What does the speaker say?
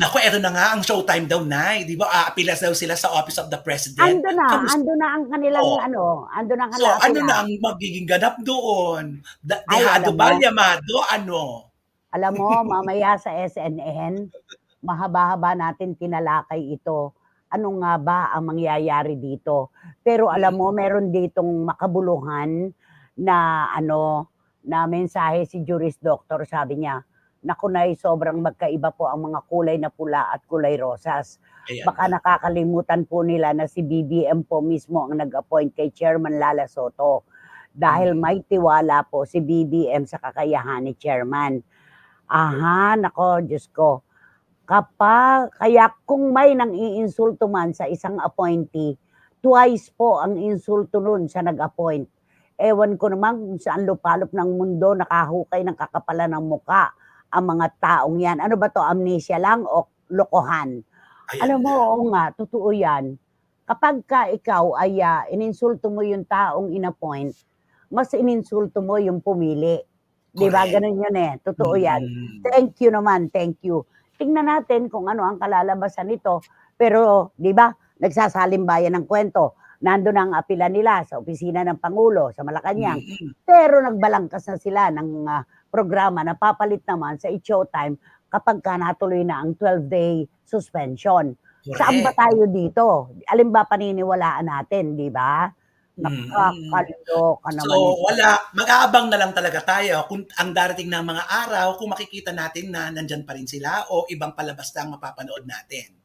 Naku, eto na nga ang showtime daw, Nay. 'Di ba, aapila daw sila sa Office of the President. Ando na, Kamus ando na ang kanilang Oo. ano, ando na ang So, ano na ang magiging ganap doon? Da Ay, dehado alam ba, mo ano? alam mo mamaya sa SNN, mahaba-haba natin tinalakay ito. Ano nga ba ang mangyayari dito? Pero alam mo meron ditong makabuluhan na ano, na mensahe si Juris Doctor, sabi niya, "Naku Nay, sobrang magkaiba po ang mga kulay na pula at kulay rosas. Ayan Baka nakakalimutan po nila na si BBM po mismo ang nag-appoint kay Chairman Lala Soto. Dahil Mm. may tiwala po si BBM sa kakayahan ni Chairman." Aha, nako, Diyos ko. Kapag, kaya kung may nang iinsulto man sa isang appointee, twice po ang insulto nun sa nag-appoint. Ewan ko naman kung saan lupalop ng mundo nakahukay ng kakapalan ng muka ang mga taong yan. Ano ba to, amnesia lang o lokohan? Ayan Alam mo, oo nga, totoo yan. Kapag ka ikaw ay ah, ininsulto mo yung taong inappoint, mas ininsulto mo yung pumili. Di ba? Ganun yun eh. Totoo yan. Thank you naman, thank you. Tingnan natin kung ano ang kalalabasan nito. Pero, di ba, nagsasalimbayan ng kwento. Nando na ang apila nila sa opisina ng Pangulo sa Malacanang. Mm. Pero nagbalangkas na sila ng ah, programa na papalit naman sa Showtime kapag ka natuloy na ang 12-day suspension. Saan ba Correct. tayo dito? Alin ba paniniwalaan natin, di ba? Mm. Nakakaloka naman So, wala. Mag-aabang na lang talaga tayo kung ang darating ng mga araw, kung makikita natin na nandyan pa rin sila o ibang palabas lang mapapanood natin.